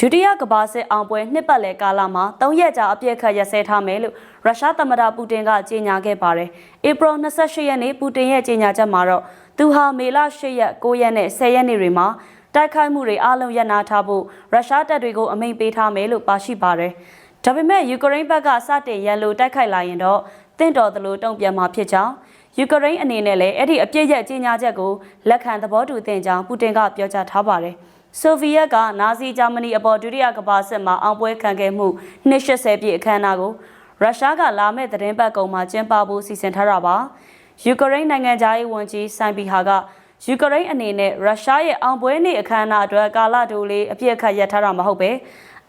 ဒုတိယကမ္ဘာစစ်အောင်ပွဲနှစ်ပတ်လည်ကာလမှာ၃ရက်ကြာအပြည့်အခတ်ရစဲထားမယ်လို့ရုရှားသမ္မတပူတင်ကကြေညာခဲ့ပါတယ်။ဧပြီ28ရက်နေ့ပူတင်ရဲ့ကြေညာချက်မှာတော့သူဟာမေလ8ရက်9ရက်နဲ့10ရက်နေ့တွေမှာတိုက်ခိုက်မှုတွေအလုံးရပ်နာထားဖို့ရုရှားတပ်တွေကိုအမိန့်ပေးထားမယ်လို့ပါရှိပါတယ်။ဒါပေမဲ့ယူကရိန်းဘက်ကစတင်ရန်လိုတိုက်ခိုက်လာရင်တော့တင့်တော်သလိုတုံ့ပြန်မှာဖြစ်ကြောင်းယူကရိန်းအနေနဲ့လည်းအဲ့ဒီအပြည့်ရဲ့ကြေညာချက်ကိုလက်ခံသဘောတူသင့်ကြောင်းပူတင်ကပြောကြားထားပါတယ်။ ဆိုဗီယက်ကနာဇီဂျာမနီအပေါ်ဒုတိယကမ္ဘာစစ်မှာအောင်ပွဲခံခဲ့မှု280ပြည့်အခမ်းအနားကိုရုရှားကလာမဲ့သတင်းပတ်ကုံမှာကျင်းပဖို့စီစဉ်ထားတာပါ။ယူကရိန်းနိုင်ငံသားရေးဝန်ကြီးဆိုင်ဘီဟာကယူကရိန်းအနေနဲ့ရုရှားရဲ့အောင်ပွဲနေ့အခမ်းအနားအတွက်ကာလတိုလေးအပြည့်အခတ်ရပ်ထားတာမဟုတ်ပဲ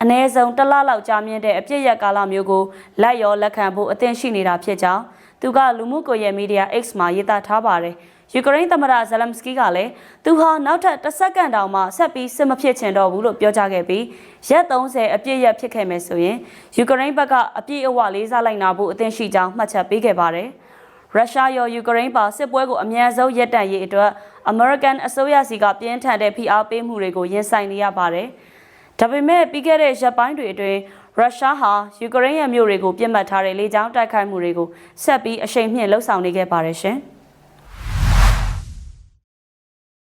အ ਨੇ ဆုံးတစ်လလောက်ကြာမြင့်တဲ့အပြည့်ရက်ကာလမျိုးကိုလက်ရောလက်ခံဖို့အသင့်ရှိနေတာဖြစ်ကြောင်း သူကလူမှုကွန်ရက်မီဒီယာ X မှာရေးသားထားပါတယ်။ယူကရိန်းသမ္မတဇလမ်စကီကလည်းသူဟာနောက်ထပ်တစ်စက္ကန့်တောင်မှဆက်ပြီးစစ်မဖြစ်ချင်တော့ဘူးလို့ပြောကြားခဲ့ပြီးရက်30အပြည့်ရက်ဖြစ်ခဲ့မယ်ဆိုရင်ယူကရိန်းဘက်ကအပြည့်အဝလေးစားလိုက်နာဖို့အသင့်ရှိကြောင်းမှတ်ချက်ပေးခဲ့ပါတယ်။ရုရှားရောယူကရိန်းပါစစ်ပွဲကိုအမြန်ဆုံးရပ်တန့်ရေးအတွက် American အစိုးရစီကပြင်းထန်တဲ့ဖိအားပေးမှုတွေကိုရင်ဆိုင်နေရပါတယ်။ဒါပေမဲ့ပြီးခဲ့တဲ့ရက်ပိုင်းတွေအတွင်း ရုရှားဟာယူကရိန်းရဲ့မြို့တွေကိုပြစ်မှတ်ထားတဲ့လေကြောင်းတိုက်ခိုက်မှုတွေကိုဆက်ပြီးအရှိန်မြင့်လှုပ်ဆောင်နေခဲ့ပါတယ်ရှင်။